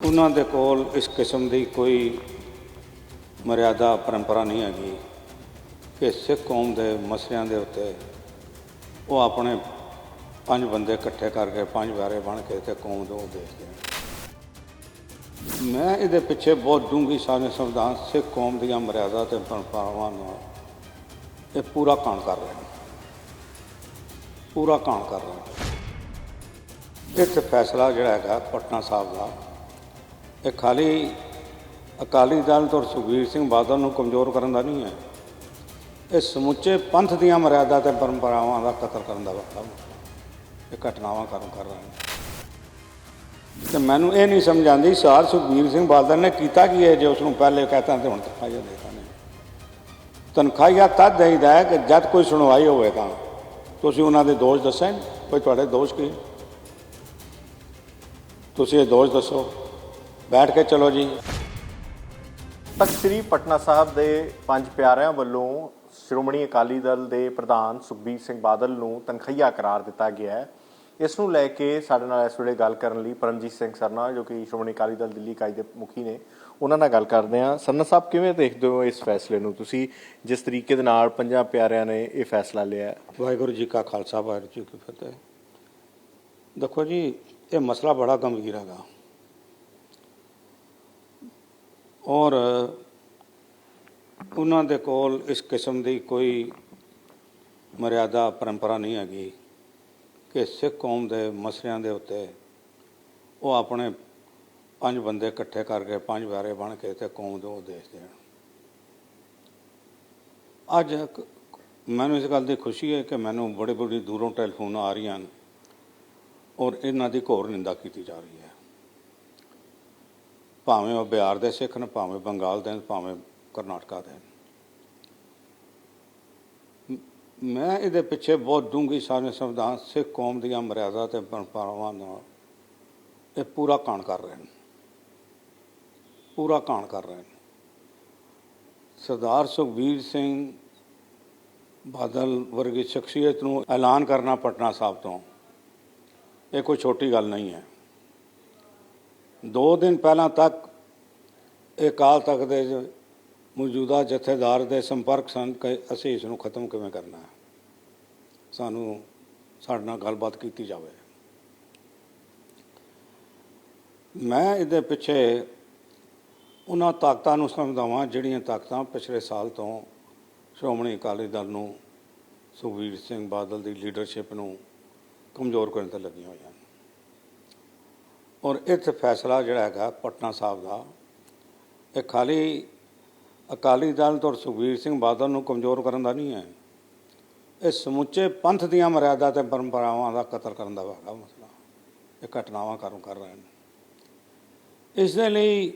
ਉਹਨਾਂ ਦੇ ਕੋਲ ਇਸ ਕਿਸਮ ਦੀ ਕੋਈ ਮਰਿਆਦਾ ਪਰੰਪਰਾ ਨਹੀਂ ਹੈਗੀ ਕਿ ਸਿੱਖ ਕੌਮ ਦੇ ਮਸਲਿਆਂ ਦੇ ਉੱਤੇ ਉਹ ਆਪਣੇ ਪੰਜ ਬੰਦੇ ਇਕੱਠੇ ਕਰਕੇ, ਪੰਜ ਵਾਰੇ ਬਣ ਕੇ ਤੇ ਕੌਮ ਨੂੰ ਦੇਖਦੇ ਹਨ ਮੈਂ ਇਹਦੇ ਪਿੱਛੇ ਬਹੁਤ ਡੂੰਘੀ ਸਾਰੇ ਸੰਵਿਧਾਨ ਸਿੱਖ ਕੌਮ ਦੀਆਂ ਮਰਿਆਦਾ ਤੇ ਪਰੰਪਰਾਵਾਂ ਨੂੰ ਇਹ ਪੂਰਾ ਕਾਣ ਕਰ ਰਹੇ ਨੇ। ਪੂਰਾ ਕਾਣ ਕਰ ਰਹੇ ਨੇ। ਇੱਥੇ ਫੈਸਲਾ ਜਿਹੜਾ ਹੈਗਾ ਪਟਨਾ ਸਾਹਿਬ ਦਾ ਇਹ ਖਾਲੀ ਅਕਾਲੀ ਦਲ ਤੋਂ ਸੁਖਬੀਰ ਸਿੰਘ ਬਾਦਲ ਨੂੰ ਕਮਜ਼ੋਰ ਕਰਨ ਦਾ ਨਹੀਂ ਹੈ। ਇਹ ਸਮੁੱਚੇ ਪੰਥ ਦੀਆਂ ਮਰਿਆਦਾ ਤੇ ਪਰੰਪਰਾਵਾਂ ਦਾ ਕਤਲ ਕਰਨ ਦਾ ਵਕਤ ਇਹ ਘਟਨਾਵਾਂ ਕਾਰਨ ਕਰ ਰਹੇ ਨੇ। ਤੇ ਮੈਨੂੰ ਇਹ ਨਹੀਂ ਸਮਝ ਆਉਂਦੀ ਸਾਰ ਸੁਖਬੀਰ ਸਿੰਘ ਬਾਦਲ ਨੇ ਕੀਤਾ ਕੀ ਹੈ ਜੇ ਉਸ ਨੂੰ ਪਹਿਲੇ ਕਹਤਾ ਤੇ ਹੁਣ ਤਨਖਾਹੀਆਂ ਦੇਤਾ ਨੇ। ਤਨਖਾਹੀਆਂ ਤਦ ਦੇਈਦਾ ਹੈ ਕਿ ਜਦ ਕੋਈ ਸੁਣਵਾਈ ਹੋਵੇ ਤਾਂ। ਤੁਸੀਂ ਉਹਨਾਂ ਦੇ ਦੋਸ਼ ਦੱਸਣ, ਕੋਈ ਤੁਹਾਡੇ ਦੋਸ਼ ਕੀ? ਤੁਸੀਂ ਇਹ ਦੋਸ਼ ਦੱਸੋ। ਬੈਠ ਕੇ ਚਲੋ ਜੀ। ਤਖਤ ਸ੍ਰੀ ਪਟਨਾ ਸਾਹਿਬ ਦੇ ਪੰਜ ਪਿਆਰਿਆਂ ਵੱਲੋਂ ਸ਼੍ਰੋਮਣੀ ਅਕਾਲੀ ਦਲ ਦੇ ਪ੍ਰਧਾਨ ਸੁਖਬੀਰ ਸਿੰਘ ਬਾਦਲ ਨੂੰ ਤਨਖਈਆ ਕਰਾਰ ਦਿੱਤਾ ਗਿਆ ਹੈ। ਇਸ ਨੂੰ ਲੈ ਕੇ ਸਾਡੇ ਨਾਲ ਇਸ ਵੇਲੇ ਗੱਲ ਕਰਨ ਲਈ ਪਰਮਜੀਤ ਸਿੰਘ ਸਰਨਾ ਜੋ ਕਿ ਸ਼੍ਰੋਮਣੀ ਅਕਾਲੀ ਦਲ ਦਿੱਲੀ ਇਕਾਈ ਦੇ ਮੁਖੀ ਨੇ ਉਹਨਾਂ ਨਾਲ ਗੱਲ ਕਰਦੇ ਹਾਂ। ਸਰਨਾ ਸਾਹਿਬ ਕਿਵੇਂ ਦੇਖਦੇ ਹੋ ਇਸ ਫੈਸਲੇ ਨੂੰ? ਤੁਸੀਂ ਜਿਸ ਤਰੀਕੇ ਦੇ ਨਾਲ ਪੰਜਾਂ ਪਿਆਰਿਆਂ ਨੇ ਇਹ ਫੈਸਲਾ ਲਿਆ? ਵਾਹਿਗੁਰੂ ਜੀ ਕਾ ਖਾਲਸਾ ਵਾਹਿਗੁਰੂ ਜੀ ਕੀ ਫਤਿਹ। ਦੇਖੋ ਜੀ ਇਹ ਮਸਲਾ ਬੜਾ ਗੰਭੀਰ ਹੈਗਾ। ਔਰ ਉਹਨਾਂ ਦੇ ਕੋਲ ਇਸ ਕਿਸਮ ਦੀ ਕੋਈ ਮਰਿਆਦਾ, ਪਰੰਪਰਾ ਨਹੀਂ ਹੈਗੀ ਕਿ ਸਿੱਖ ਕੌਮ ਦੇ ਮਸਲਿਆਂ ਦੇ ਉੱਤੇ ਉਹ ਆਪਣੇ ਪੰਜ ਬੰਦੇ ਇਕੱਠੇ ਕਰਕੇ, ਪੰਜ ਵਾਰੇ ਬਣ ਕੇ ਤੇ ਕੌਮ ਨੂੰ ਉਦੇਸ਼ ਦੇਣ। ਅੱਜ ਮੈਨੂੰ ਇਸ ਗੱਲ ਦੀ ਖੁਸ਼ੀ ਹੈ ਕਿ ਮੈਨੂੰ ਬੜੇ ਬੜੀ ਦੂਰੋਂ ਟੈਲੀਫੋਨ ਆ ਰਹੀਆਂ ਹਨ ਔਰ ਇਹਨਾਂ ਦੀ ਘੋਰ ਨਿੰਦਾ ਕੀਤੀ ਜਾ ਰਹੀ ਹੈ। ਭਾਵੇਂ ਉਹ ਬਿਹਾਰ ਦੇ ਸਿੱਖ ਨੇ ਭਾਵੇਂ ਬੰਗਾਲ ਦੇ ਨੇ, ਭਾਵੇਂ ਕਰਨਾਟਕਾ ਦੇ ਮੈਂ ਇਹਦੇ ਪਿੱਛੇ ਬਹੁਤ ਡੂੰਘੀ ਸਾਰੇ ਸੰਵਿਧਾਨ ਸਿੱਖ ਕੌਮ ਦੀਆਂ ਮਰਿਆਦਾ ਤੇ ਪਰੰਪਰਾਵਾਂ ਨਾਲ ਇਹ ਪੂਰਾ ਕਾਣ ਕਰ ਰਹੇ ਨੇ। ਪੂਰਾ ਕਾਣ ਕਰ ਰਹੇ ਨੇ। ਸਰਦਾਰ ਸੁਖਬੀਰ ਸਿੰਘ ਬਾਦਲ ਵਰਗੀ ਸ਼ਖਸੀਅਤ ਨੂੰ ਐਲਾਨ ਕਰਨਾ ਪਟਨਾ ਸਾਹਿਬ ਤੋਂ ਇਹ ਕੋਈ ਛੋਟੀ ਗੱਲ ਨਹੀਂ ਹੈ। ਦੋ ਦਿਨ ਪਹਿਲਾਂ ਤੱਕ ਇਹ ਕਾਲ ਤੱਕ ਦੇ ਮੌਜੂਦਾ ਜਥੇਦਾਰ ਦੇ ਸੰਪਰਕ ਸਨ ਕਿ ਅਸੀਂ ਇਸ ਨੂੰ ਖਤਮ ਕਿਵੇਂ ਕਰਨਾ ਹੈ। ਸਾਨੂੰ ਸਾਡੇ ਨਾਲ ਗੱਲਬਾਤ ਕੀਤੀ ਜਾਵੇ। ਮੈਂ ਇਹਦੇ ਪਿੱਛੇ ਉਹਨਾਂ ਤਾਕਤਾਂ ਨੂੰ ਸਮਝਾਵਾਂ, ਜਿਹੜੀਆਂ ਤਾਕਤਾਂ ਪਿਛਲੇ ਸਾਲ ਤੋਂ ਸ਼੍ਰੋਮਣੀ ਅਕਾਲੀ ਦਲ ਨੂੰ ਸੁਖਬੀਰ ਸਿੰਘ ਬਾਦਲ ਦੀ ਲੀਡਰਸ਼ਿਪ ਨੂੰ ਕਮਜ਼ੋਰ ਕਰਨ ਤੇ ਲੱਗੀਆਂ ਹੋਈਆਂ ਹਨ। ਔਰ ਇੱਥੇ ਫੈਸਲਾ ਜਿਹੜਾ ਹੈਗਾ ਪਟਨਾ ਸਾਹਿਬ ਦਾ। ਇਹ ਖਾਲੀ ਅਕਾਲੀ ਦਲ ਤੋਂ ਸੁਖਬੀਰ ਸਿੰਘ ਬਾਦਲ ਨੂੰ ਕਮਜ਼ੋਰ ਕਰਨ ਦਾ ਨਹੀਂ ਹੈ। ਇਹ ਸਮੁੱਚੇ ਪੰਥ ਦੀਆਂ ਮਰਿਆਦਾ ਤੇ ਪਰੰਪਰਾਵਾਂ ਦਾ ਕਤਲ ਕਰਨ ਦਾ ਹੈਗਾ ਮਸਲਾ। ਇਹ ਘਟਨਾਵਾਂ ਕਾਰਨ ਕਰ ਰਹੇ ਨੇ। ਇਸ ਦੇ ਲਈ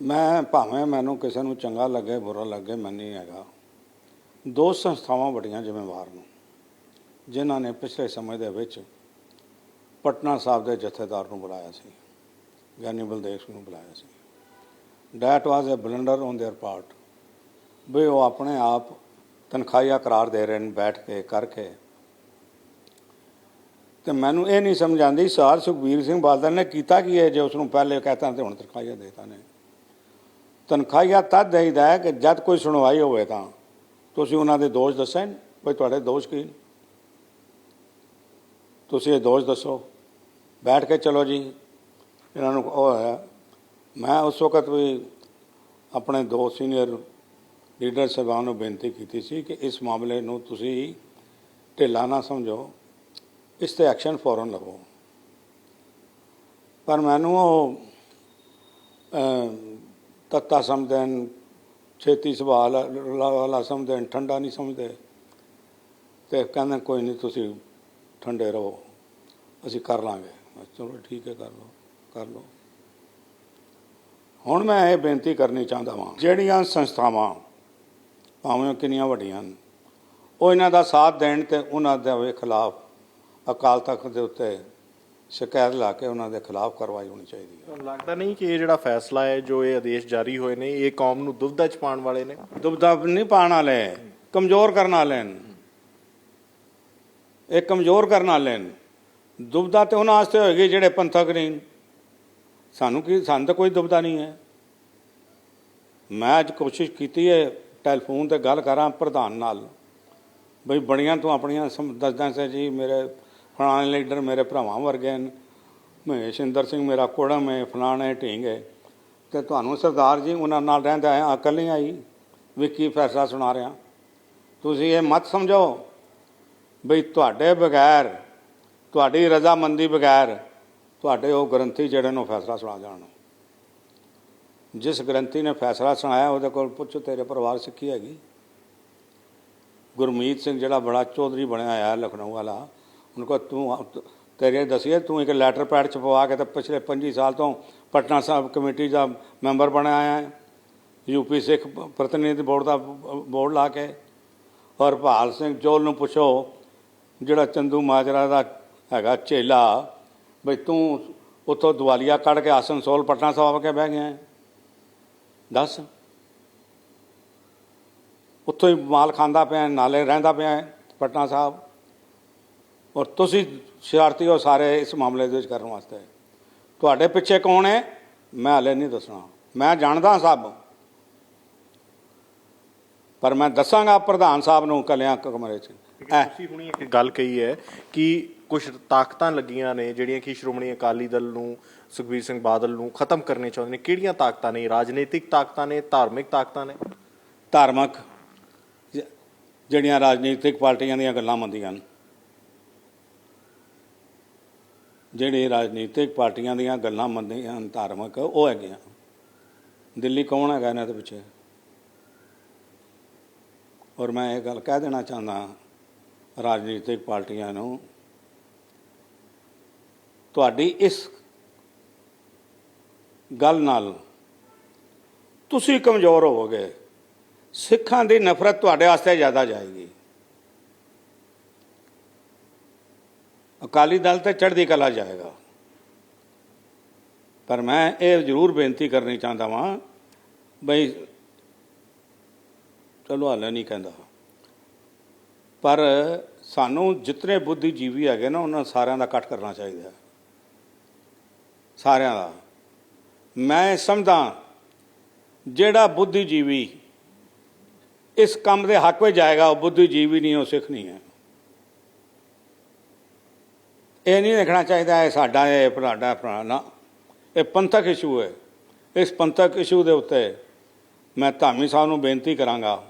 ਮੈਂ ਭਾਵੇਂ ਮੈਨੂੰ ਕਿਸੇ ਨੂੰ ਚੰਗਾ ਲੱਗੇ, ਬੁਰਾ ਲੱਗੇ, ਮੈਂ ਨਹੀਂ ਹੈਗਾ। ਦੋ ਸੰਸਥਾਵਾਂ ਬੜੀਆਂ ਜ਼ਿੰਮੇਵਾਰ ਨੇ, ਜਿਨ੍ਹਾਂ ਨੇ ਪਿਛਲੇ ਸਮੇਂ ਦੇ ਵਿੱਚ ਪਟਨਾ ਸਾਹਿਬ ਦੇ ਜਥੇਦਾਰ ਨੂੰ ਬੁਲਾਇਆ ਸੀ ਗਿਆਨੀ ਬਲਦੇਵ ਸਿੰਘ ਨੂੰ ਬੁਲਾਇਆ ਸੀ that was a blunder on their part ਵੀ ਉਹ ਆਪਣੇ ਆਪ ਤਨਖਾਹੀਆ ਕਰਾਰ ਦੇ ਰਹੇ ਨੇ ਬੈਠ ਕੇ ਕਰਕੇ ਤੇ ਮੈਨੂੰ ਇਹ ਨਹੀਂ ਸਮਝ ਆਉਂਦੀ ਸਾਰ ਸੁਖਬੀਰ ਸਿੰਘ ਬਾਦਲ ਨੇ ਕੀਤਾ ਕੀ ਹੈ ਜੇ ਉਸ ਨੂੰ ਪਹਿਲੇ ਕਹਤਾ ਤੇ ਹੁਣ ਤਨਖਾਹੀਆ ਦੇਤਾ ਨੇ ਤਨਖਾਹੀਆ ਤਦ ਦੇਈਦਾ ਹੈ ਕਿ ਜਦ ਕੋਈ ਸੁਣਵਾਈ ਹੋਵੇ ਤਾਂ ਤੁਸੀਂ ਉਹਨਾਂ ਦੇ ਦੋਸ਼ ਦੱਸਣ ਕੋਈ ਤੁਹਾਡੇ ਦੋਸ਼ ਕੀ ਤੁਸੀਂ ਇਹ ਦੋਸ਼ ਦੱਸੋ ਬੈਠ ਕੇ ਚਲੋ ਜੀ। ਇਹਨਾਂ ਨੂੰ ਉਹ ਹੋਇਆ। ਮੈਂ ਉਸ ਵਕਤ ਵੀ ਆਪਣੇ ਦੋ ਸੀਨੀਅਰ ਲੀਡਰ ਸਾਹਿਬਾਨ ਨੂੰ ਬੇਨਤੀ ਕੀਤੀ ਸੀ ਕਿ ਇਸ ਮਾਮਲੇ ਨੂੰ ਤੁਸੀਂ ਢਿੱਲਾ ਨਾ ਸਮਝੋ। ਇਸ ਤੇ ਐਕਸ਼ਨ ਫੌਰਨ ਲਵੋ। ਪਰ ਮੈਨੂੰ ਉਹ ਤੱਤਾ ਸਮਝਦੇ ਹਨ ਛੇਤੀ ਸੁਭਾਅ ਵਾਲਾ ਸਮਝਦੇ ਨੇ ਠੰਡਾ ਨਹੀਂ ਸਮਝਦੇ। ਤੇ ਕਹਿੰਦੇ ਕੋਈ ਨਹੀਂ, ਤੁਸੀਂ ਠੰਡੇ ਰਹੋ। ਅਸੀਂ ਕਰ ਲਾਂਗੇ। ਚਲੋ ਠੀਕ ਹੈ ਕਰ ਲਓ ਕਰ ਲਓ। ਹੁਣ ਮੈਂ ਇਹ ਬੇਨਤੀ ਕਰਨੀ ਚਾਹੁੰਦਾ ਹਾਂ ਜਿਹੜੀਆਂ ਸੰਸਥਾਵਾਂ ਭਾਵੇਂ ਕਿੰਨੀਆਂ ਵੱਡੀਆਂ ਹਨ ਉਹ ਇਹਨਾਂ ਦਾ ਸਾਥ ਦੇਣ ਤੇ ਉਹਨਾਂ ਦੇ ਖਿਲਾਫ ਅਕਾਲ ਤਖਤ ਦੇ ਉੱਤੇ ਸ਼ਿਕਾਇਤ ਲਾ ਕੇ ਉਹਨਾਂ ਦੇ ਖਿਲਾਫ ਕਾਰਵਾਈ ਹੋਣੀ ਚਾਹੀਦੀ ਹੈ। ਲੱਗਦਾ ਨਹੀਂ ਕਿ ਇਹ ਜਿਹੜਾ ਫੈਸਲਾ ਹੈ ਜੋ ਇਹ ਆਦੇਸ਼ ਜਾਰੀ ਹੋਏ ਨੇ ਇਹ ਕੌਮ ਨੂੰ ਦੁਬਦਾ ਚ ਪਾਉਣ ਵਾਲੇ ਨੇ? ਦੁਬਦਾ ਨਹੀਂ ਪਾਉਣ ਵਾਲੇ ਕਮਜ਼ੋਰ ਕਰਨ ਵਾਲੇ ਨੇ। ਇਹ ਕਮਜ਼ੋਰ ਕਰਨ ਵਾਲੇ ਨੇ। ਦੁਬਦਾ ਤੇ ਉਹਨਾਂ ਵਾਸਤੇ ਹੋਏਗੀ ਜਿਹੜੇ ਪੰਥਕ ਨਹੀਂ ਸਾਨੂੰ ਕੀ, ਸਾਨੂੰ ਤਾਂ ਕੋਈ ਦੁਬਦਾ ਨਹੀਂ ਹੈ। ਮੈਂ ਅੱਜ ਕੋਸ਼ਿਸ਼ ਕੀਤੀ ਹੈ, ਟੈਲੀਫੋਨ ਤੇ ਗੱਲ ਕਰਾਂ ਪ੍ਰਧਾਨ ਨਾਲ। ਬਈ ਬੜੀਆਂ ਤੋਂ ਆਪਣੀਆਂ ਸਮ- ਦੱਸਦਾ ਸੀ ਜੀ, ਮੇਰੇ ਫਲਾਣੇ ਲੀਡਰ ਮੇਰੇ ਭਰਾਵਾਂ ਵਰਗੇ ਨੇ ਮਹੇਸ਼ਿੰਦਰ ਸਿੰਘ ਮੇਰਾ ਕੋੜਮ ਹੈ ਫਲਾਣੇ ਢੀਂਗ ਹੈ। ਤੇ ਤੁਹਾਨੂੰ ਸਰਦਾਰ ਜੀ, ਉਹਨਾਂ ਨਾਲ ਰਹਿੰਦਾ ਹੈ ਅਕਲ ਨਹੀਂ ਆਈ। ਵੀ ਕੀ ਫੈਸਲਾ ਸੁਣਾ ਰਿਹਾ। ਤੁਸੀਂ ਇਹ ਮਤ ਸਮਝੋ ਬਈ ਤੁਹਾਡੇ ਬਗੈਰ ਤੁਹਾਡੀ ਰਜ਼ਾਮੰਦੀ ਬਗੈਰ ਤੁਹਾਡੇ ਉਹ ਗ੍ਰੰਥੀ ਜਿਹੜੇ ਨੂੰ ਫੈਸਲਾ ਸੁਣਾ ਜਾਣ। ਜਿਸ ਗ੍ਰੰਥੀ ਨੇ ਫੈਸਲਾ ਸੁਣਾਇਆ, ਉਹਦੇ ਕੋਲ ਪੁੱਛੋ, ਤੇਰੇ ਪਰਿਵਾਰ ਸਿੱਖੀ ਹੈਗੀ? ਗੁਰਮੀਤ ਸਿੰਘ ਜਿਹੜਾ ਬੜਾ ਚੌਧਰੀ ਬਣਿਆ ਹੋਇਆ ਲਖਨਊ ਵਾਲਾ, ਉਹਨਾਂ ਕੋ ਤੂੰ ਤੇਰੇ ਦਸੀਏ, ਤੂੰ ਇੱਕ ਲੈਟਰ ਪੈਡ ਛਪਵਾ ਕੇ ਤੇ ਪਿਛਲੇ 25 ਸਾਲ ਤੋਂ ਪਟਨਾ ਸਾਹਿਬ ਕਮੇਟੀ ਦਾ ਮੈਂਬਰ ਬਣਿਆ ਆਇਆ ਹੈ। ਯੂਪੀ ਸਿੱਖ ਪ੍ਰਤੀਨਿਧ ਬੋਰਡ ਦਾ, ਬੋਰਡ ਲਾ ਕੇ। ਔਰ ਭਾਲ ਸਿੰਘ ਜੋਲ ਨੂੰ ਪੁੱਛੋ, ਜਿਹੜਾ ਚੰਦੂ ਮਾਜਰਾ ਦਾ ਹੈਗਾ ਚੇਲਾ, ਬਈ ਤੂੰ ਉੱਥੋਂ ਦਵਾਲੀਆ ਕੱਢ ਕੇ ਆਸਨਸੋਲ ਪਟਨਾ ਸਾਹਿਬ ਆ ਕੇ ਬਹਿ ਗਿਆ। ਹੈ। ਦੱਸ। ਉੱਥੋਂ ਹੀ ਮਾਲ ਖਾਂਦਾ ਪਿਆ, ਨਾਲੇ ਰਹਿੰਦਾ ਪਿਆ ਪਟਨਾ ਸਾਹਿਬ। ਔਰ ਤੁਸੀਂ ਸ਼ਰਾਰਤੀ ਹੋ ਸਾਰੇ ਇਸ ਮਾਮਲੇ ਦੇ ਵਿੱਚ ਕਰਨ ਵਾਸਤੇ। ਤੁਹਾਡੇ ਪਿੱਛੇ ਕੌਣ ਹੈ? ਮੈਂ ਹਲੇ ਨਹੀਂ ਦੱਸਣਾ। ਮੈਂ ਜਾਣਦਾ ਸਭ। ਪਰ ਮੈਂ ਦੱਸਾਂਗਾ ਪ੍ਰਧਾਨ ਸਾਹਿਬ ਨੂੰ ਕਲਿਆਂ ਕਮਰੇ 'ਚ। ਐ ਤੁਸੀਂ ਹੁਣੀ ਇੱਕ ਗੱਲ ਕਹੀ ਹੈ ਕਿ ਕੁਝ ਤਾਕਤਾਂ ਲੱਗੀਆਂ ਨੇ, ਜਿਹੜੀਆਂ ਕਿ ਸ਼੍ਰੋਮਣੀ ਅਕਾਲੀ ਦਲ ਨੂੰ, ਸੁਖਬੀਰ ਸਿੰਘ ਬਾਦਲ ਨੂੰ ਖਤਮ ਕਰਨੇ ਚਾਹੁੰਦੇ ਨੇ। ਕਿਹੜੀਆਂ ਤਾਕਤਾਂ ਨੇ? ਰਾਜਨੀਤਿਕ ਤਾਕਤਾਂ ਨੇ, ਧਾਰਮਿਕ ਤਾਕਤਾਂ ਨੇ? ਧਾਰਮਿਕ ਜਿਹੜੀਆਂ ਰਾਜਨੀਤਿਕ ਪਾਰਟੀਆਂ ਦੀਆਂ ਗੱਲਾਂ ਮੰਨਦੀਆਂ ਹਨ। ਜਿਹੜੇ ਰਾਜਨੀਤਿਕ ਪਾਰਟੀਆਂ ਦੀਆਂ ਗੱਲਾਂ ਮੰਨਦੀਆਂ ਹਨ, ਧਾਰਮਿਕ, ਉਹ ਹੈਗੀਆਂ। ਦਿੱਲੀ ਕੌਣ ਹੈਗਾ ਇਹਨਾਂ ਦੇ ਪਿੱਛੇ? ਔਰ ਮੈਂ ਇਹ ਗੱਲ ਕਹਿ ਦੇਣਾ ਚਾਹੁੰਦਾ ਰਾਜਨੀਤਿਕ ਪਾਰਟੀਆਂ ਨੂੰ ਤੁਹਾਡੀ ਇਸ ਗੱਲ ਨਾਲ ਤੁਸੀਂ ਕਮਜ਼ੋਰ ਹੋਵੋਗੇ। ਸਿੱਖਾਂ ਦੀ ਨਫ਼ਰਤ ਤੁਹਾਡੇ ਵਾਸਤੇ ਜ਼ਿਆਦਾ ਜਾਏਗੀ। ਅਕਾਲੀ ਦਲ ਤੇ ਚੜ੍ਹਦੀ ਕਲਾ ਜਾਏਗਾ। ਪਰ ਮੈਂ ਇਹ ਜ਼ਰੂਰ ਬੇਨਤੀ ਕਰਨੀ ਚਾਹੁੰਦਾ ਵਾਂ, ਬਈ ਚਲੋ ਹਾਲੇ ਨਹੀਂ ਕਹਿੰਦਾ। ਪਰ ਸਾਨੂੰ ਜਿਤਨੇ ਬੁੱਧੀਜੀਵੀ ਹੈਗੇ ਨਾ, ਉਹਨਾਂ ਸਾਰਿਆਂ ਦਾ ਇਕੱਠ ਕਰਨਾ ਚਾਹੀਦਾ। ਹੈ। ਸਾਰਿਆਂ ਦਾ। ਮੈਂ ਸਮਝਦਾ ਜਿਹੜਾ ਬੁੱਧੀਜੀਵੀ ਇਸ ਕੰਮ ਦੇ ਹੱਕ ਵਿੱਚ ਜਾਏਗਾ, ਉਹ ਬੁੱਧੀਜੀਵੀ ਨਹੀਂ, ਉਹ ਸਿੱਖ ਨਹੀਂ ਹੈ। ਇਹ ਨਹੀਂ ਦੇਖਣਾ ਚਾਹੀਦਾ, ਇਹ ਸਾਡਾ, ਇਹ ਫਲਾਡਾ ਫਲਾਣਾ। ਇਹ ਪੰਥਕ ਇਸ਼ੂ ਹੈ। ਇਸ ਪੰਥਕ ਇਸ਼ੂ ਦੇ ਉੱਤੇ ਮੈਂ ਧਾਮੀ ਸਾਹਿਬ ਨੂੰ ਬੇਨਤੀ ਕਰਾਂਗਾ,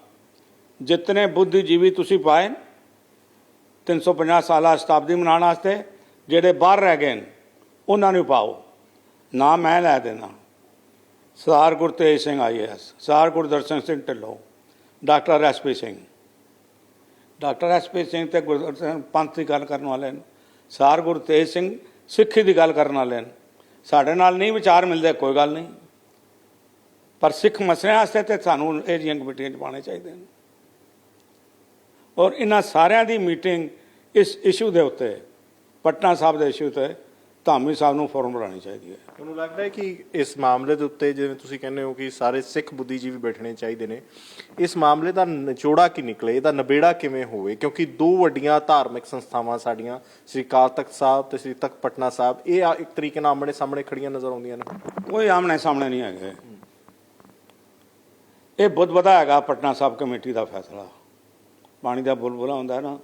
ਜਿਤਨੇ ਬੁੱਧੀਜੀਵੀ ਤੁਸੀਂ ਪਾਏ 350 ਸਾਲਾ ਸ਼ਤਾਬਦੀ ਮਨਾਉਣ ਵਾਸਤੇ, ਜਿਹੜੇ ਬਾਹਰ ਰਹਿ ਗਏ ਉਹਨਾਂ ਨੂੰ ਪਾਓ। ਨਾ ਮੈਂ ਲੈ ਦੇਣਾ। Sardar Gurtej Singh IAS Sardar Gurdarshan Singh Dhillon. Doctor SP Singh. Doctor SP Singh ਤੇ ਗੁਰਦਰਸ਼ਨ ਪੰਥ ਦੀ ਗੱਲ ਕਰਨ ਵਾਲੇ ਨੇ। ਸਰਦਾਰ ਗੁਰਤੇਜ ਸਿੰਘ ਸਿੱਖੀ ਦੀ ਗੱਲ ਕਰਨ ਵਾਲੇ ਨੇ। ਸਾਡੇ ਨਾਲ ਨਹੀਂ ਵਿਚਾਰ ਮਿਲਦੇ, ਕੋਈ ਗੱਲ ਨਹੀਂ। ਪਰ ਸਿੱਖ ਮਸਲਿਆਂ ਵਾਸਤੇ ਤੇ ਸਾਨੂੰ ਇਹ ਜਿਹੀਆਂ ਕਮੇਟੀਆਂ 'ਚ ਪਾਉਣੇ ਚਾਹੀਦੇ ਨੇ। ਔਰ ਇਹਨਾਂ ਸਾਰਿਆਂ ਦੀ ਮੀਟਿੰਗ ਇਸ ਇਸ਼ੂ ਦੇ ਉੱਤੇ, ਪਟਨਾ ਸਾਹਿਬ ਦੇ ਇਸ਼ੂ ਤੇ ਧਾਮੀ ਸਾਹਿਬ ਨੂੰ ਫੋਰਮ ਬਣਾਉਣੀ ਚਾਹੀਦੀ ਹੈ। ਤੁਹਾਨੂੰ ਲੱਗਦਾ ਹੈ ਕਿ ਇਸ ਮਾਮਲੇ ਦੇ ਉੱਤੇ ਜਿਵੇਂ ਤੁਸੀਂ ਕਹਿੰਦੇ ਹੋ ਕਿ ਸਾਰੇ ਸਿੱਖ ਬੁੱਧੀਜੀਵੀ ਬੈਠਣੇ ਚਾਹੀਦੇ ਨੇ ਇਸ ਮਾਮਲੇ ਦਾ ਨਿਚੋੜਾ ਕੀ ਨਿਕਲੇ ਇਹਦਾ ਨਬੇੜਾ ਕਿਵੇਂ ਹੋਵੇ? ਕਿਉਂਕਿ ਦੋ ਵੱਡੀਆਂ ਧਾਰਮਿਕ ਸੰਸਥਾਵਾਂ ਸਾਡੀਆਂ ਸ੍ਰੀ ਅਕਾਲ ਤਖਤ ਸਾਹਿਬ ਤੇ ਸ੍ਰੀ ਤਖਤ ਪਟਨਾ ਸਾਹਿਬ ਇਹ ਇੱਕ ਤਰੀਕੇ ਨਾਲ ਆਮਣੇ ਸਾਹਮਣੇ ਖੜੀਆਂ ਨਜ਼ਰ ਆਉਂਦੀਆਂ ਨੇ। ਕੋਈ ਆਮਣੇ ਸਾਹਮਣੇ ਨਹੀਂ ਹੈਗੇ। ਇਹ ਬਹੁਤ ਵੱਡਾ ਹੈਗਾ ਪਟਨਾ ਸਾਹਿਬ ਕਮੇਟੀ ਦਾ ਫੈਸਲਾ। ਪਾਣੀ ਦਾ ਬੁਲਬੁਲਾ ਹੁੰਦਾ ਹੈ ਨਾ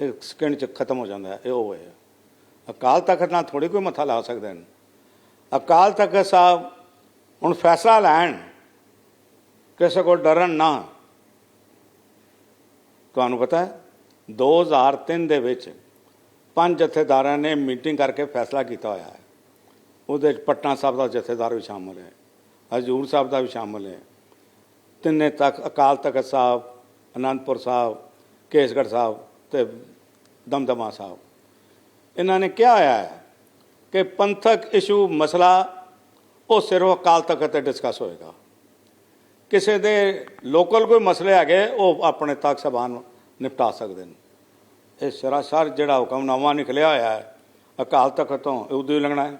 ਇਹ ਸਕਿੰਟ ਚ ਖਤਮ ਹੋ ਜਾਂਦਾ ਹੈ ਇਹ ਉਹ ਹੈ। ਅਕਾਲ ਤਖਤ ਨਾਲ ਥੋੜੀ ਕੋਈ ਮੱਥਾ ਲਾ ਸਕਦੇ ਨੇ ਅਕਾਲ ਤਖਤ ਸਾਹਿਬ ਹੁਣ ਫੈਸਲਾ ਲੈਣ, ਕਿਸੇ ਕੋਲ ਡਰਨ ਨਾ। ਤੁਹਾਨੂੰ ਪਤਾ ਹੈ 2003 ਦੇ ਵਿੱਚ ਪੰਜ ਜਥੇਦਾਰਾਂ ਨੇ ਮੀਟਿੰਗ ਕਰਕੇ ਫੈਸਲਾ ਕੀਤਾ ਹੋਇਆ ਹੈ। ਉਹਦੇ ਵਿੱਚ ਪਟਨਾ ਸਾਹਿਬ ਦਾ ਜਥੇਦਾਰ ਵੀ ਸ਼ਾਮਲ ਹੈ, ਹਜੂਰ ਸਾਹਿਬ ਦਾ ਵੀ ਸ਼ਾਮਲ ਹੈ। ਤਿੰਨੇ ਤੱਕ ਅਕਾਲ ਤਖਤ ਸਾਹਿਬ, ਅਨੰਦਪੁਰ ਸਾਹਿਬ, ਕੇਸਗੜ੍ਹ ਸਾਹਿਬ ਤੇ ਦਮਦਮਾ ਸਾਹਿਬ। ਇਹਨਾਂ ਨੇ ਕਿਹਾ ਹੋਇਆ ਹੈ ਕਿ ਪੰਥਕ ਇਸ਼ੂ ਮਸਲਾ ਉਹ ਸਿਰਫ ਅਕਾਲ ਤਖਤ ਤੇ ਡਿਸਕਸ ਹੋਏਗਾ। ਕਿਸੇ ਦੇ ਲੋਕਲ ਕੋਈ ਮਸਲੇ ਹੈਗੇ, ਉਹ ਆਪਣੇ ਤਖਤ ਸਭਾਨ ਨਿਪਟਾ ਸਕਦੇ ਨੇ। ਇਹ ਸਰਾਸਰ ਜਿਹੜਾ ਹੁਕਮਨਾਮਾ ਨਿਕਲਿਆ ਹੋਇਆ ਹੈ, ਅਕਾਲ ਤਖਤ ਤੋਂ ਇਹ ਉਦੋਂ ਹੀ ਲੰਘਣਾ ਹੈ।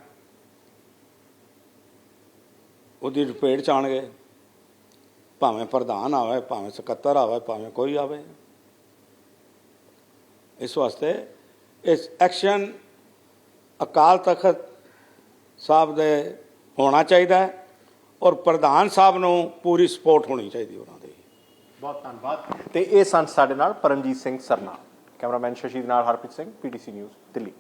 ਉਹਦੀ ਰਿਪੇਟ 'ਚ ਚਾਣਗੇ ਭਾਵੇਂ ਪ੍ਰਧਾਨ ਆਵੇ, ਭਾਵੇਂ ਸਕੱਤਰ ਆਵੇ, ਭਾਵੇਂ ਕੋਈ ਆਵੇ। ਇਸ ਵਾਸਤੇ ਇਸ ਐਕਸ਼ਨ ਅਕਾਲ ਤਖਤ ਸਾਹਿਬ ਦੇ ਹੋਣਾ ਚਾਹੀਦਾ ਹੈ ਔਰ ਪ੍ਰਧਾਨ ਸਾਹਿਬ ਨੂੰ ਪੂਰੀ ਸਪੋਰਟ ਹੋਣੀ ਚਾਹੀਦੀ ਉਹਨਾਂ ਦੀ। ਬਹੁਤ ਧੰਨਵਾਦ। ਤੇ ਇਹ ਸਨ ਸਾਡੇ ਨਾਲ ਪਰਮਜੀਤ ਸਿੰਘ ਸਰਨਾ, ਕੈਮਰਾਮੈਨ ਸ਼ਸ਼ੀ ਦੇ ਨਾਲ ਹਰਪ੍ਰੀਤ ਸਿੰਘ, ਪੀਟੀਸੀ ਨਿਊਜ਼, ਦਿੱਲੀ।